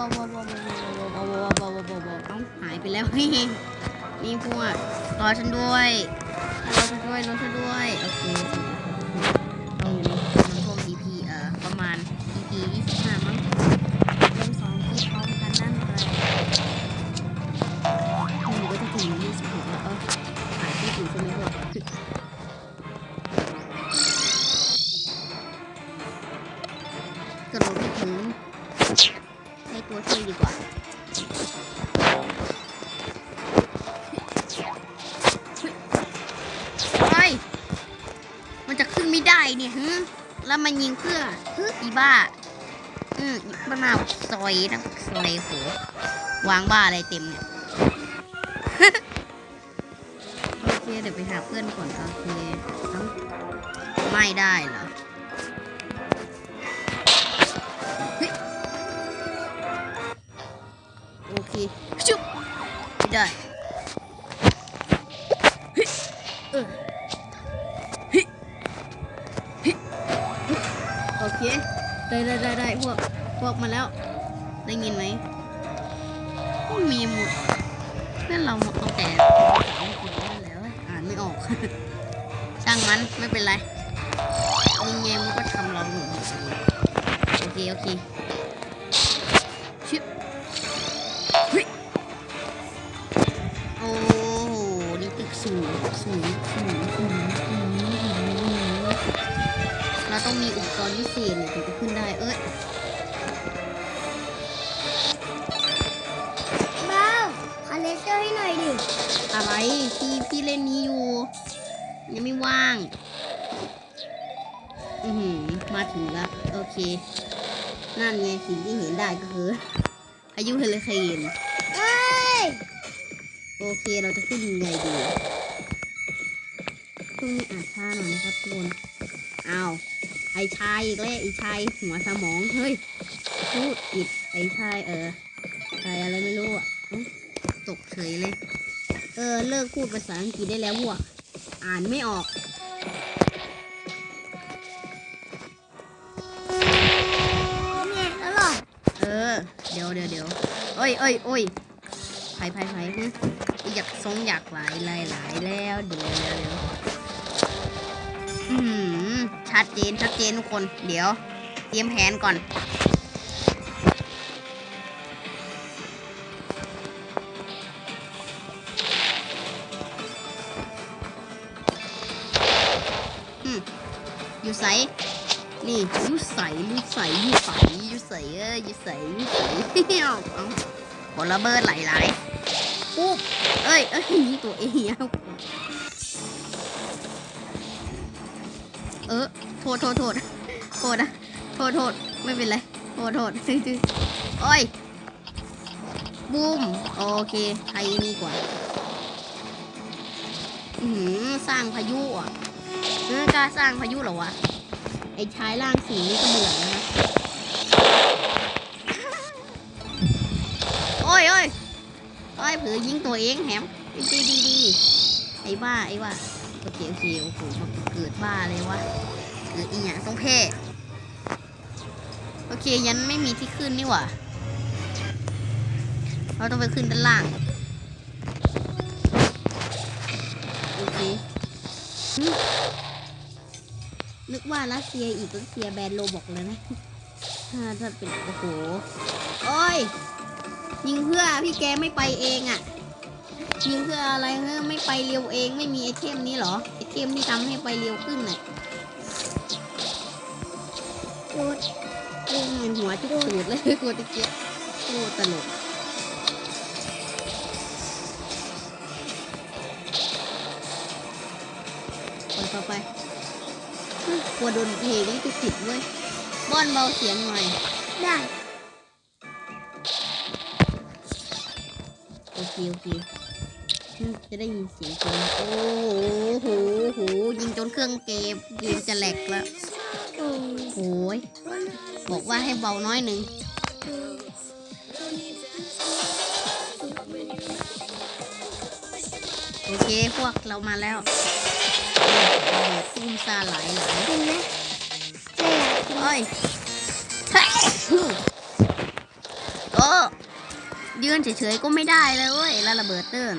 ว้าวว้าวว้าวว้าวว้าวว้าวว้าวว้าวว้าวว้าวว้าวว้าวเอ้าหายไปแล้วนี่พวกรอฉันด้วยรอฉันด้วยรอฉันด้วยโอเคต้องอยู่ในพวก EP เอ่อประมาณ EP 25มั้งเริ่มสองที่พร้อมกันนั่นเลยหนูก็จะถึง26แล้วเออหายที่ถึงใช่ไหมพวกกระโดดไม่ถึง ตัวช่วยดีกว่าเฮ้มันจะขึ้นไม่ได้เนี่ยฮึแล้วมันยิงเพื่อฮึอีบ้า อืมบ้ามาซอยนะซอยโหวางบ้าอะไรเต็มเนี่ยโอเคเดี๋ยวไปหาเพื่อนก่อนโอเคไม่ได้เหรอ กมาแล้ว ได้ยินไหมม,มีหมดเพื่อนเราเอาแต่ภาษาอังกฤษนั่นแล้วอ่านไม่ออกช่างมันไม่เป็นไรยังไงมันก็ทำเราหนุนโอเคโอเคชิบโอ้โหนี่ตึกสูงสูงสูงสูงสูงเราต้องมีอุปกรณ์พิเศษเนี่ยถึงจะขึ้นได้เอ้ย ให้หน่อยดิ อะไรพี่พี่เล่นนี้อยู่ ยังไม่ว่าง อือหือมาถึงแล้วโอเค นั่นไงสิ่งที่เห็นได้ก็คือพายุเฮลิเคนเอ้ยโอเคเราจะขึ้นยังไงดีช่วงนี้อาจช้าหน่อยนะครับทุกคนอ้าวไอชายอีกแล้วไอชายหัวสมองเฮ้ยพูดอิดไอชายเออชายอะไรไม่รู้อะเอ้า ตกเฉยเลย เออ เลิกพูดภาษาอังกฤษได้แล้วพวก อ่านไม่ออกเนี่ยแล้วเหรอเออ เดี๋ยวเดี๋ยวเดี๋ยวเอ้ยเอ้ยเอ้ยไผ่ไผ่ไผ่ฮึอยากทรงอยากหลายหลายหลายแล้วเดี๋ยวเดี๋ยวเดี๋ยวอืมชัดเจนชัดเจนทุกคน เดี๋ยว เตรียมแผนก่อน อยู่ใสนี่ยูใสยูใสยูใสยูใสเอ้ยยูใสยูใสเอ้าเอาผลระเบิดไหลๆปุ๊บเอ้ยเอ้ยยิงตัวเองเอาเออโทษโทษโทษโทษนะโทษโทษไม่เป็นไรโทษโทษจื้อๆโอ้ยบูมโอเคไทยนี่กว่า อือหือสร้างพายุอะ เออกล้าสร้างพายุเหรอวะ ไอ้ชายร่างสูงนี่ก็เบื่อแล้วนะ โอ้ยโอ้ยโอ้ยเผือยิงตัวเองแหมดีดีดีไอ้บ้าไอ้บ้าโอเคโอเคโอ้โหมาเกิดบ้าเลยวะ เกิดอีหยังต้องเพ่โอเคยันไม่มีที่ขึ้นนี่หว่า เราต้องไปขึ้นด้านล่าง โอเคหึ นึกว่ารัสเซียอีกรัสเซียแบนโลบอกเลยนะถ้าถ้าเป็นโอ้โหโอ้ยยิงเพื่อพี่แกไม่ไปเองอะ่ะยิงเพื่ออะไรเฮ้ยไม่ไปเร็วเองไม่มีไอเทมนี้หรอไอเทมที่ทำให้ไปเร็วขึ้นน่ะโดดโอ้ยเหมือนหัวจุกสูดเลยกดตะเกียบโอ้ตลกไปต่อไป กลัวโดนเพลงนี่จะติดเว้ยบอนเบาเสียงหน่อย ได้โอเคโอเคอืมจะได้ยินเสียงคนโอ้โหโหยิงจนเครื่องเกมเกมจะแหลกแล้วโอ้ยโอ้ยบอกว่าให้เบาน้อยหนึ่ง โอเคพวกเรามาแล้วโอ้โหตุ้มซาหลายหลายกินไหมไม่อยากกินโอ้ยอยืนเฉยๆก็ไม่ได้เลยเว้ยแล้วระเบิดเตื้น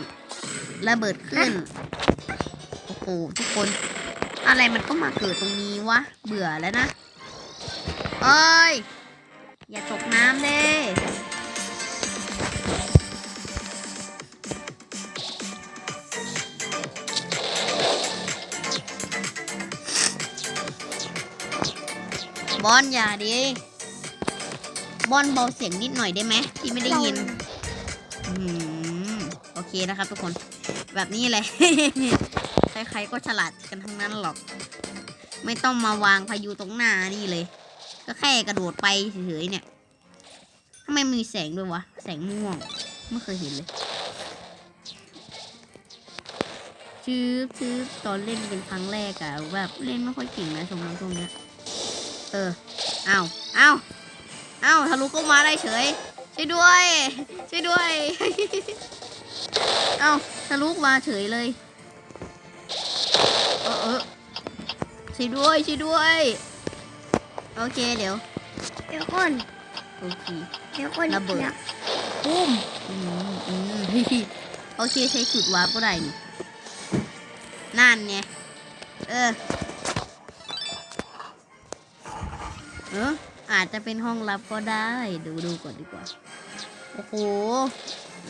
ระเบิดขึ้น โอ้โหทุกคน อะไรมันก็มาเกิดตรงนี้วะ เบื่อแล้วนะ เอ้ย อย่าตกน้ำเด้ บอลอย่าดิบอลเบาเสียงนิดหน่อยได้ไหมที่ไม่ได้ยินอืมโอเคนะครับทุกคนแบบนี้เลย ใครๆก็ฉลาดกันทั้งนั้นหรอก ไม่ต้องมาวางพายุตรงหน้านี่เลย ก็แค่กระโดดไปเฉยๆเนี่ยทำไมมีแสงด้วยวะ แสงม่วงไม่เคยเห็นเลยชืบชืบตอนเล่นเป็นครั้งแรกอะแบบเล่นไม่ค่อยเก่งนะช่วงนั้นช่วงเนี้ย เออเอาเอาเอาทะลุเข้ามาได้เฉย ช่วยด้วย ช่วยด้วยเอาทะลุมาเฉยเลย เออเออช่วยด้วยช่วยด้วย โอเคเดี๋ยว เดี๋ยวคนโอเคเดี๋ยวคนระเบิดดี๋ยวปุ้มอืมอืมโอเคใช้สุดวาร์ปก็ได้นี่นั่นไงเออ เอออาจจะเป็นห้องลับก็ได้ ดูดูก่อนดีกว่า โอ้โห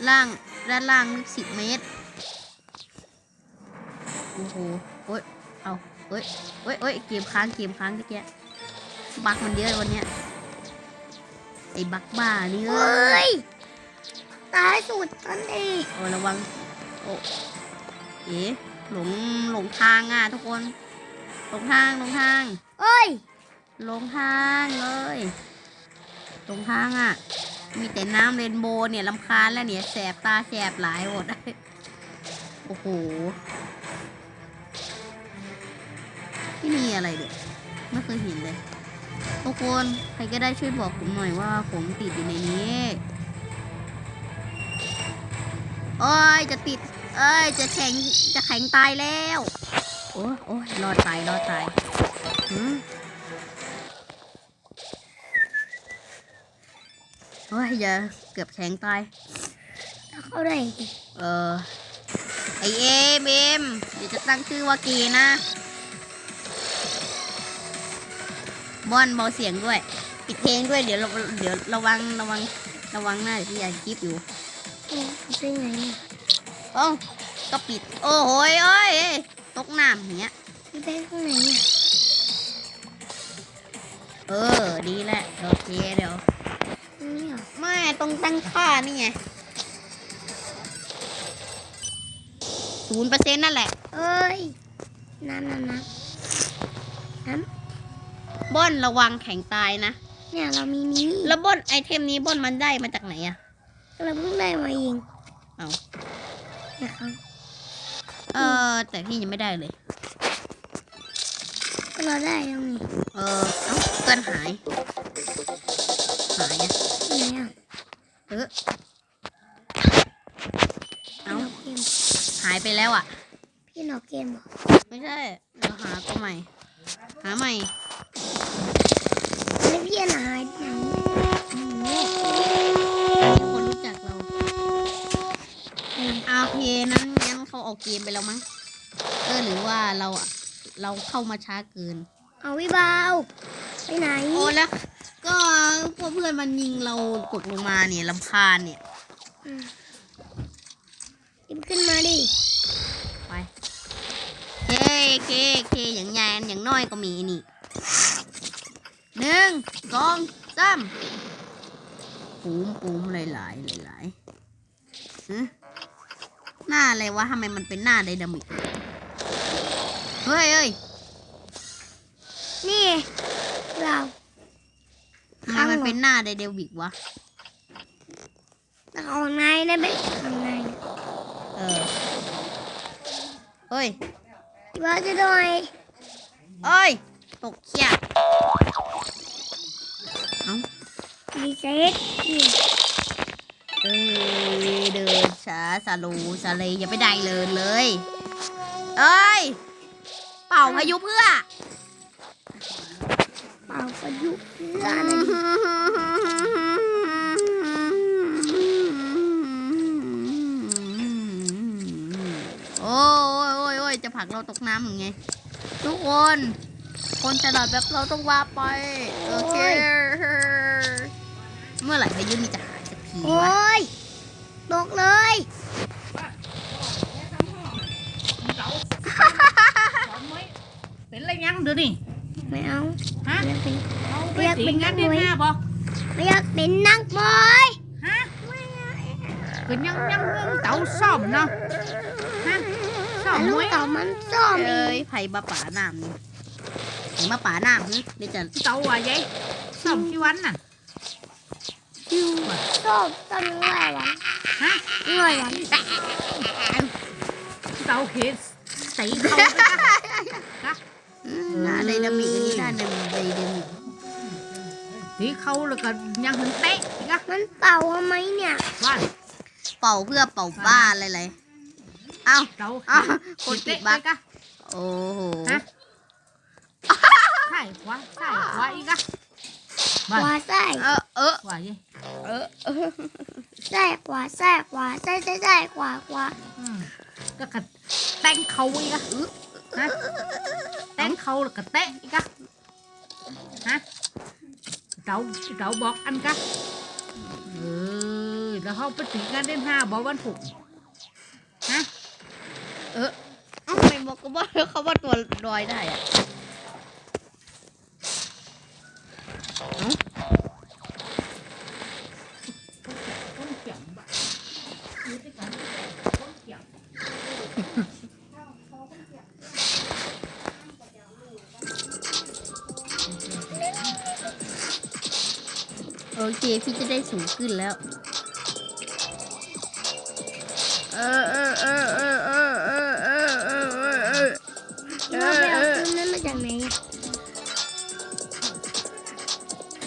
ล่างด้านล่างนึกสิบเมตร โอ้โหโอ้ยเอาเอ้ยเอ้ยเอ้ยเกมค้างเกมค้างตะเกียบักมันเยอะวันเนี้ยไอ้บักบ้านี่เอเฮ้้ยยตายสุดนั่นเองโอ้ระวัง โอ้เอ๋หลงหลงทางอะทุกคน หลงทางหลงทาง เอ้ยห ลงทางเลยลงทางอะ มีแต่น้ำเรนโบว์เนี่ยลำคาญแล้วเนี่ยแสบตาแสบหลายหมดโอ้โหที่นี่อะไรเด็กไม่เคยเห็นเลยทุกคนใครก็ได้ช่วยบอกผมหน่อยว่าผมติดอยู่ในนี้โอ้ยจะติด เอ้ยจะแข็งจะแข็งตายแล้ว โอ้โอ้ยรอดตายรอดตายหืม โอ้ยอย่าเกือบแข็งตาย เข้าได้ดิเออ ไอเอมเอมเดี๋ยวจะตั้งชื่อว่ากีนะบอนเบาเสียงด้วย ปิดเพลงด้วยเดี๋ยวเราเดี๋ยวระวังระวังระวังหน้าเดี๋ยวพี่ยายคลิปอยู่เอ้ยเป็นไงเนี่ยโอ้าก็ปิด โอ้โหยโอ้ยตกน้ำอย่างเงี้ยพี่เป็นข้างไหนเนี่ย เออ ดีแหละโอเคเดี๋ยว นี่เหรอไม่ต้องตั้งค่านี่ไงศูนย์เปอร์เซ็นต์นั่นแหละ เอ้ยน้ำน้ำน้ำน้บอนระวังแข็งตายนะำเนี่ยเรามีนี้แล้วบอนไอเทมนี้บอนมันได้มาจากไหนอะเราเพิ่งได้มาเองเอานะครับเออแต่พี่ยังไม่ได้เลยก็เราได้แล้วไงเออเอ้าเพื่อนหาย หายอะ ที่ไหนอะเออเอ้าพี่หลอกเกมหายไปแล้วอะพี่หลอกเกมเหรอไม่ใช่เราหาตัวใหม่ หาใหม่แล้วพี่หายไหนโอ้โหทุกคนรู้จักเราเอ้ยอาเพนั้นงั้นเขาออกเกมไปแล้วมั้งเออหรือว่าเราอะเราเข้ามาช้าเกิน เอาวิบาวไปไหน โอ้แล้วก็ พวกเพื่อนมันยิงเราตกลงมาเนี่ยลำคาญเนี่ยอืมรีบขึ้นมาดิ ไปเคเคเคอย่างใหญ่อย่างน้อยก็มีนี่หนึ่งสองสามปูมปูมหลายหลายหลายหลายๆฮะหน้าอะไรวะทำไมมันเป็นหน้าไดนามิกเฮ้ยเฮ้ยนี่เรา ทำไมมันเป็นหน้าไดเดวิกวะแต่ข้างในได้ไหมข้างในเออเฮ้ยวิบาวจะหน่อยเอ้ย ตกเขี้ยเอ้ารีเซ็ตนี่เอ้ยเดินช้าสาลูสาเลยอย่าไปได้เลยเลย เอ้ย เป่าพายุเพื่อเป่าประยุกต์โอ้ยโอ้ยโอ้ยจะผลักเราตกน้ำอย่างไง ทุกคน คนฉลาดแบบเราต้องว่าไป โอเค เมื่อไหร่พายุมีจะหายสักทีโอวะ้ยตกเลย เป็นอะไรยังเดี๋ยวนี่ไม่เอา ฮะไม่อยากเป็นเอาไปเรียกตีเป็นงานนัเดืกอนมวยห้าบ่ไม่อยากเป็นนักบอยฮะก็ยังยังเต่าซ่อมเนาะฮะซ่อมแต่มลูวกยเต่ามันส้มเอ้อียกไผ่มาป่าน้ำนี่ไผ่มาป่าน้ำนี่เดี๋ยวจะเต่าว่าไงซ่อมกี่วันน่ะอยู่ส้มต้นง่อยวันฮะง่อยวันเต่าเขสตีเขาไปจ้ะอืมห น้าไดนามิกอันนี้หน้าไดนามิกตีเขาแล้วก็ยังหันเตะอีกอะมันเป่าทำไมเนี่ยว่าเป่าเพื่อเป่าบ้านอะไรเอ้าเต่าเอ้าคนติดเตะบักกะโอ้โหฮะใช่ขวาใช่ขวาอีกอะว่าวใส่เออเออขวาเย่เออเออใส่ขวาใส่ขวาใส่ใส่ใส่ขวาขวาก็กระแตงเขาอีกอะฮะแตงเขาแล้วก็เตะอีกอะ ฮะเต่าเต่าบอกอันกะเออแล้วเขาไปตีงานเดือนห้าบอกวันผุกฮะเอ้าไม่บอกก็บอกเขาว่าตัวลอยได้อะ โอเคพี่จะได้สูงขึ้นแล้ว เออเออเออเออเออเออเออเออเออเออเราไปเอาปืนนั้นมาจากไหน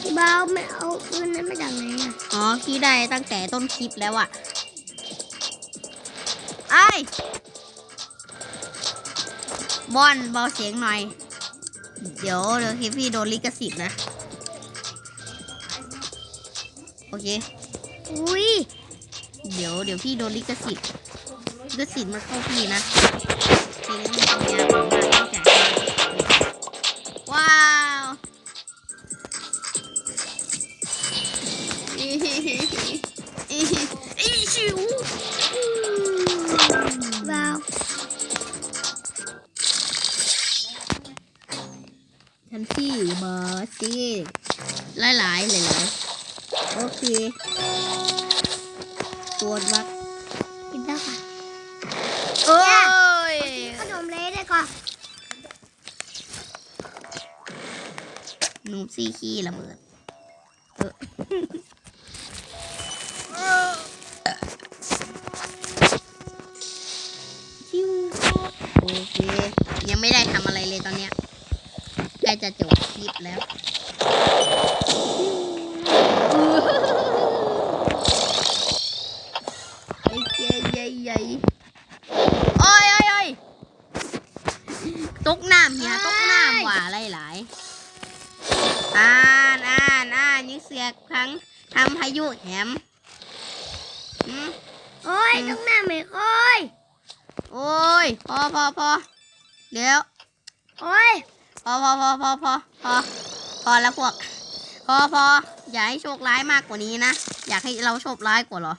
พี่บ้าไม่เอาปืนนั้นมาจากไหนอะอ๋อพี่ได้ตั้งแต่ต้นคลิปแล้วอะไอ้ยบอลเบาเสียงหน่อย เดี๋ยวเดี๋ยวคลิปพี่โดนลิขสิทธิ์นะ เค อุ้ย เดี๋ยวเดี๋ยวพี่โดนลิขสิทธิ์ลิขสิทธิ์มันเข้าพี่นะเพลงนี้มันเป็นยาของมันต้องจ่ายว้าวอีฮิฮิฮิอีฮิอีชิวบ้าวทันที่มาสิหลายหลายๆหลายหลายๆ โอเคตัววักกินแล้วค่ะโอ้ยขนมเละได้ก่อนหนูซี่ขี้ระเบิดเออชิวโอเค ยังไม่ได้ทำอะไรเลยตอนเนี้ยใกล้จะจบคลิปแล้ว โอ้ยอืมต้องหน้าไม่ค่อยโอ้ยพอพอพอเดี๋ยวโอ้ยพอพอพอพอพอพอพอแล้วพวก พอพออย่าให้โชคร้ายมากกว่านี้นะอยากให้เราโชคร้ายกว่าเหรอ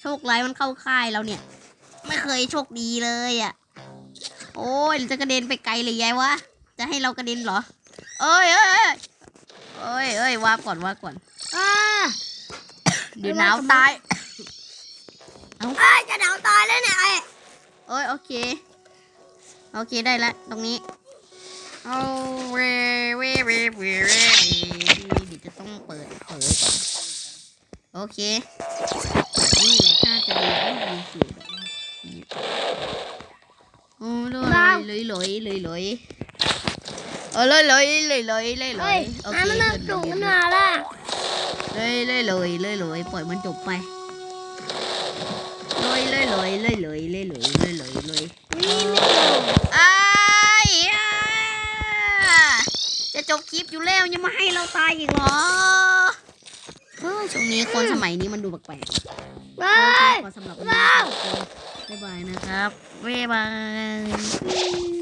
โชคร้ายมันเข้าค่ายเราเนี่ย ไม่เคยโชคดีเลยอะ่ะ โอ้ยจะกระเด็นไปไกลเลยยายวะจะให้เรากระเด็นเหรอเอ้ยเอ้ยเอ้ยเอ้ยว่าก่อนว่าก่อนอ่าเดี๋ยวหนาวตาย เอ้ยจะเดาตายแล้วเนี่ยไอ้เอ้ยโอเค โอเคได้ละตรงนี้เอาเว้เว้เว้เว้เว้เดี๋ยวจะต้องเปิดเปิดก่อนโอเคนี่แหละถ้าจะดีก็ดีสุดโอ้เลยเลยเลยเลยเลยเออเลยเลยเลยเลยเลยเลเฮ้ยยโอเคน้ำมันเริ่มสูงเยี่ขึ้ยนมมาแล้วเลยเลยเลยเลยเลยปล่อยมันจบไปเล ยเลยเลยเลยเลยเลยเลยเลยเลยเลยวิ่งอ้ายอะจะจบคลิปอยู่แล้วยังมาให้เราตายอีกเหรอเฮ้ยช่วงนี้คนสมัยนี้มันดูแปลกๆเฮ้โอเคยขอสำหรับวันว้านี้วขบ๊ายบายนะครับบ๊ายบาย